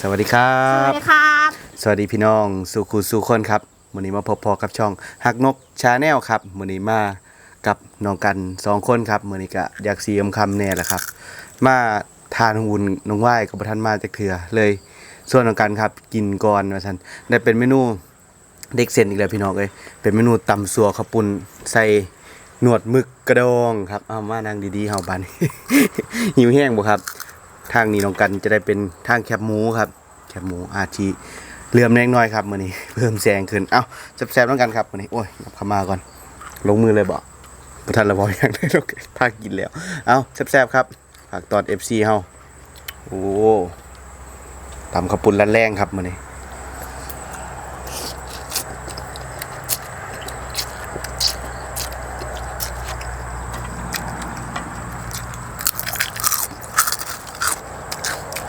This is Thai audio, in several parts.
สวัสดีครัสวับ สดีครับสวัสดีพี่น้องสุขูสุคนครับวันนี้มาพบพอกับช่องฮักนกชาแนลครับวันนี้มากับน้องกันสองคนครับวันนี้ก็อยากสีอำคำแน่แหละครับ มาทานหุ่นน้องไหว้กับประทันมาจากเถื่อเลยส่วนน้องกันครับกินก่อนว่าท่านได้เป็นเมนูเด็กเส้นอีกแล้วพี่น้องเอ้ยเป็นเมนูตำสัวข้าวปุ้นใส่หนวดหมึกกระดองครับเอามานั่งดีๆเฮาบัดนหิวแห้งบ่ครับ ทางนี้น้องกันจะได้เป็นทางแคบหมูครับ แคบหมูอาชีเลื่อมแรงน้อยครับมื้อนี้เพิ่มแซงขึ้น เอ้าแซ่บๆน้องกันครับมื้อนี้โอ้ยขับเข้ามาก่อน ลงมือเลยบ่บ่ทันระบ่อย่างได้ลงพากินแล้ว เอ้าแซ่บๆครับฝากตอน FC เฮาโอ้ตำข้าวปุ้นร้านแรงครับมื้อนี้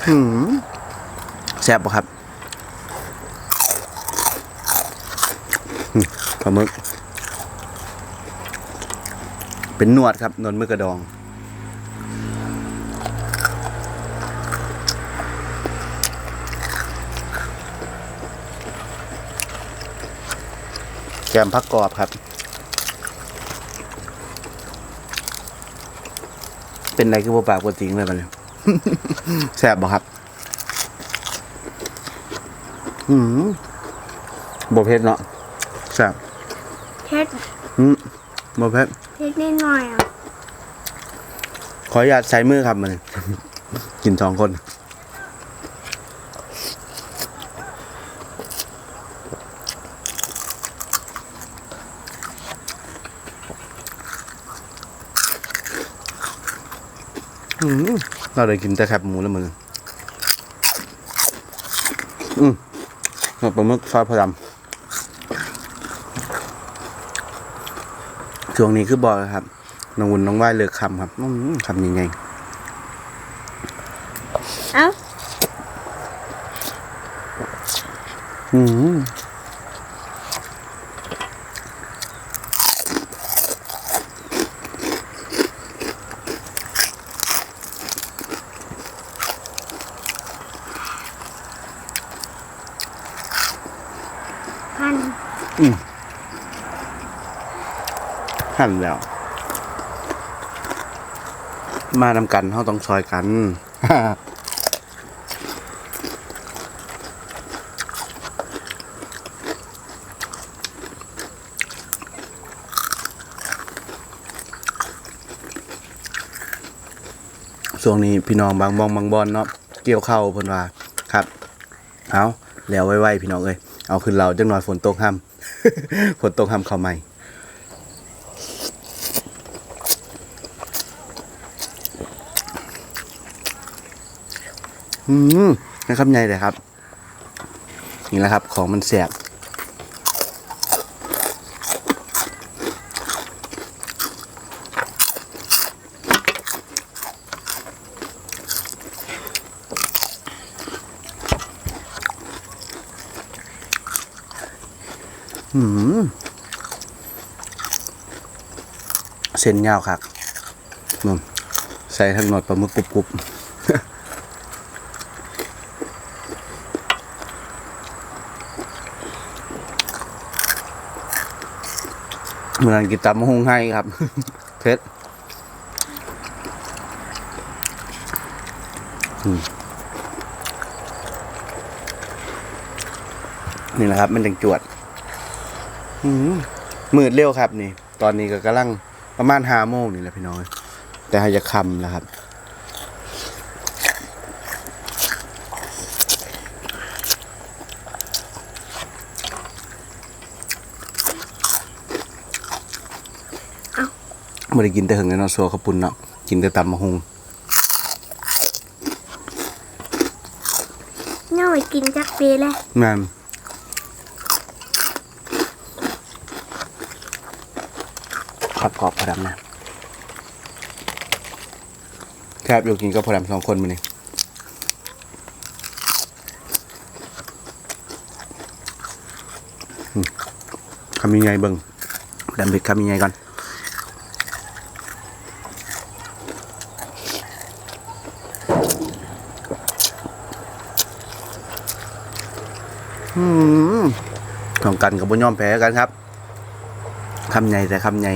แซ่บบ่ครับอืมปลาหมึก เป็นนวดครับ นวดมือกระดองแกมพักกรอบครับ เป็นไรคือบ่ปากบ่จริงเลยมัน แซ่บบ่ครับอืมบ่เผ็ดเนาะแซ่บเผ็ดอืมบ่เผ็ดเผ็ดนิดหน่อยอะขออนุญาตใช้มือครับมันกินสองคนอืม เราเลยกินแต่แคบหมูแล้วมึงอืมเอาปลาหมึกซอสพะดำช่วงนี้คือบอกครับน้องวุ่นน้องว่ายเลือกคำครับอืมคำยังไงเอ้าอืม พั หั่นแล้ว มานำกันเขาต้องซอยกันช่วงนี้พี่น้องบางบองบางบอนเนาะเกี่ยวเข้าเพิ่นว่าครับ เอาแล้วไว้ๆพี่น้องเอ้ยเอาขึ้นเราจังหน่อยฝนตกห้าม ฝนตกห้ามเข้าใหม่อืมนะครับใหญ่เลยครับ นี่แหละครับ ของมันแสบ เส้นยาวครับนุ่นใส่ทั้งหนวดปลาหมึกกรุบๆเหมือนกินตำมะฮุงให้ครับ เพชรนี่นะครับ มันจังจวด มมืดเร็วครับนี่ ตอนนี้ก็กำลังประมาณห้าโมงนี่แหละพี่น้อย แต่ให้จะคำแล้วครับไม่ได้กินแต่หึงเลยเนาะซัวข้าวปุ้นเนาะกินแต่ตำมะฮุงน่าไปกินจักปีเลยแม่น ขับกรอบพอดำนะแทบอยู่กินก็พอดำสองคนมานี่อืมคำยังไงเบิ่งดำเบ็ดคำยังไงก่อนอืมของกันกับบุญยอมแพ้กันครับคำใหญ่แต่คำใหญ่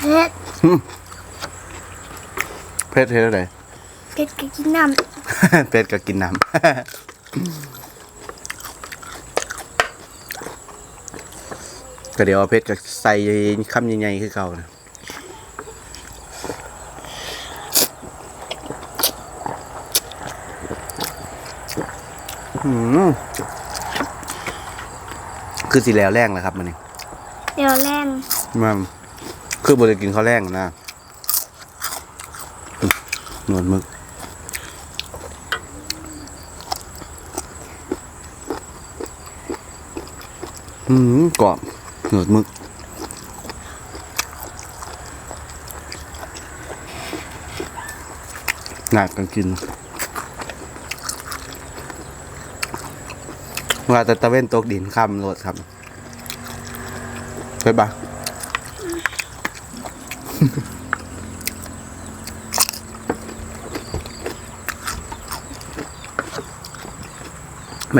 เผ็ดเพชรเท่าไหร่เผ็ดก็กินน้เพชรก็กินน้ำก็เดี๋ยวเอาเพชรก็ใส่คำใหญ่ๆคือเก่านะอืมคือสีแล้วแรงแล้วครับมันนี่ำเดี๋ยวแรงมัน คือบริกินข้าวแรงนะนวดหมึกอืมกรอบหนวดมึกหนักกันกินเวลาแต่ตะเว้นตกดินคำโหลดครับไปปะ แม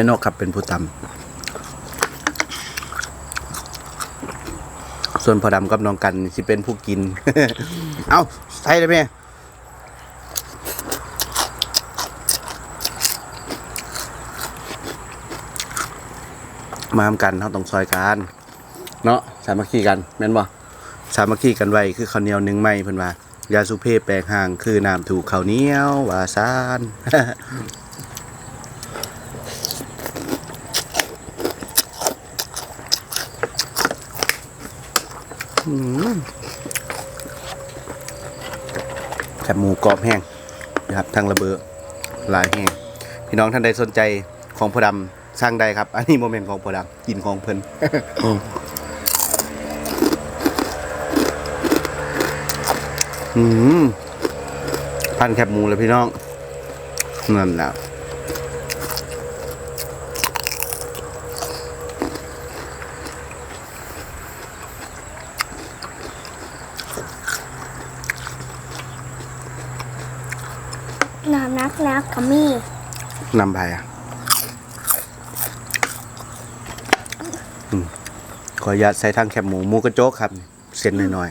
่นกครับเป็นผู้ตำส่วนพอดำกับน้องกันสิเป็นผู้กิน เอาใส่เลยแม่มาทำกันเขาต้องซอยกัน เนาะสามัคคีกันแม่นบ่ สามัคคีกันไว้คือข้าวเหนียวหนึ่งไม้เพิ่นว่ายาสุเพแปลกห่างคือน้ำถูกข้าวเหนียวว่าซานแคบหมูกรอบแห้งนะครับทางระเบิดลายแห้งพี่น้องท่านใดสนใจของพอดำสร้างได้ครับ อันนี้โมเมนต์ของพอดำกินของเพิ่น อืมพันแคบหมูเลยพี่น้องนั่นแหละน้ำนักแล้วก็มีนำไปอะอืมขออนุญาตใส่ทางแคบหมูหมูกระโจกครับ เส้นหน่อย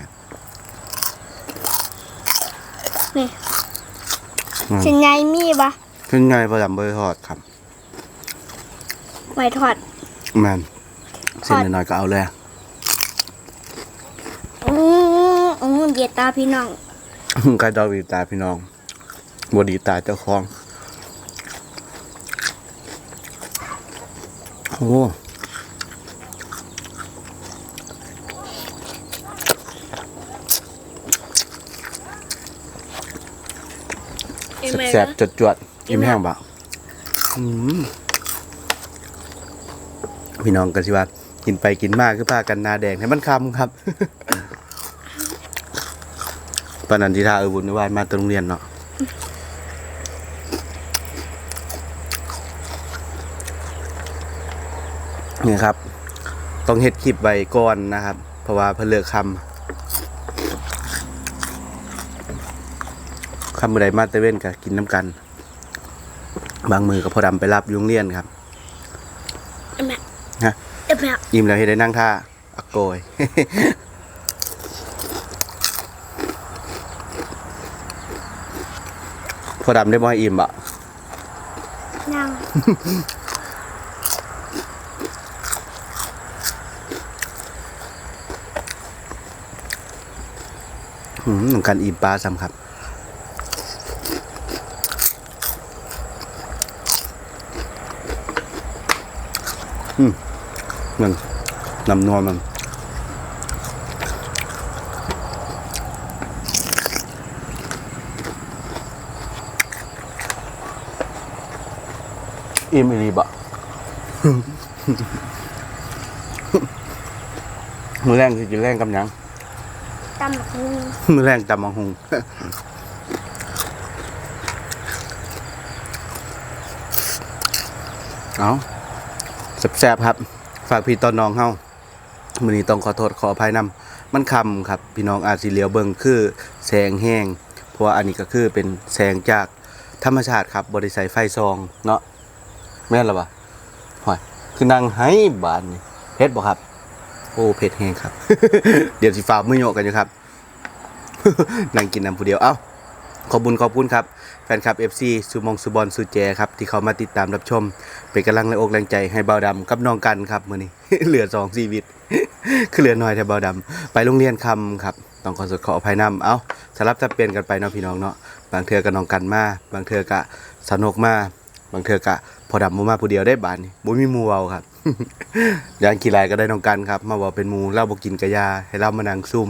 นี่อืมสินไงมีปะๆขึ้นไงพอดำเบอร์ทอดครับไว้ทอด แมนเส้นหน่อยๆก็เอาเลยอืออือเบียดตาพี่น้องใครดอกดีตาพี่น้องบดีตาเจ้าของ โอ้ แสบๆจดจวดๆอิ่มแห้งปะอืมพี่น้องกันสิว่ากินไปกินมากคือพากันหนาแดงให้มันคำครับปานนันทิทาเออบุญวายมาตโรงเรียนเนาะนี่ครับ ต้องเฮ็ดคลิปไว้ก่อนนะครับ เพราะว่าเพนเลือกคำ คำมือใดมาเตเว่นกับกินน้ำกัน บางมือกับพอดำไปรับอยุงเรียนครับเอ็มแม่ฮะเอ็มแม่ยิ้มแล้วเฮ็ดได้นั่งท่าอักโกยพอดำได้บ่ให้อิ่มบ่นั่งอืมการอิ่มปลาซ้ำครับ อืมมันน้ำนวลมันอิ่มอีหลีบ่มือแรงคือกินแรงกับหยังตำบักหุ่งมือแรงตำมังหงเอา แซ่บๆครับ ฝากพี่ตอนน้องเฮามื้อนี้ต้องขอโทษขออภัยนำมันคำครับ พี่น้องอาจสิเหลียวเบิ่งคือแสงแห้ง เพราะว่าอันนี้ก็คือเป็นแสงจากธรรมชาติครับบ่ได้ใส่ไฟซองเนาะแม่นล่ะบ่ห่วยคือนั่งให้บานนี่เผ็ดบ่ครับ โอ้เผ็ดแห้งครับ เดี๋ยวสิฟ้ามื้อโยกกันอยู่ครับนั่งกินน้ำผู้เดียวเอ้า ขอบุญขอบคุณครับ แฟนคลับ FC สุมองสุบอลสุเจครับ ที่เขามาติดตามรับชม เป็นกำลังและอกแรงใจให้เบาดำกับน้องกันครับมือนี้ เหลือสองชีวิต คือเหลือน้อยแต่เบาดำไปโรงเรียนคำครับ ต้องขอสดขออภัยนำเอาสลับจะเปลี่ยนกันไปเนาะพี่น้องเนาะบางเทือกับน้องกันมาบางเทือกะสนุกมา บางเทือกะพอดำบ่มาผู้เดียวได้บานนี่บ่มีมูเวาครับยางกี่ไรก็ได้น้องกันครับ มาบอกเป็นมูเล่าบอกกินกะยาให้เรามานังซุ่ม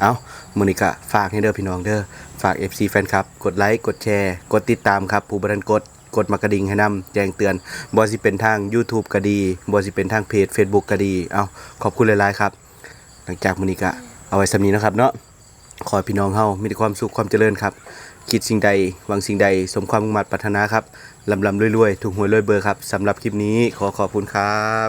เอามือนี้ก็ฝากให้เด้อพี่น้องเด้อฝาก FC แฟนครับ กดไลค์กดแชร์ กดติดตามครับ ผู้บริกดกดมากระดิ่งให้นำแจ้งเตือนบ่สิเป็นทาง YouTube ก็ดีบ่สิเป็นทางเพจ Facebook ก็ดีเอาขอบคุณหลายๆครับ หลังจากมื้อนี้ก็เอาไว้สำนี้นะครับเนาะขอพี่น้องเฮามีแต่ความสุขความเจริญครับ คิดสิ่งใดหวังสิ่งใด สมความมุ่งมั่นปรารถนาครับ ลำลำรวยๆ ถูกหวยรวยเบอร์ครับสำหรับคลิปนี้ขอขอบคุณครับ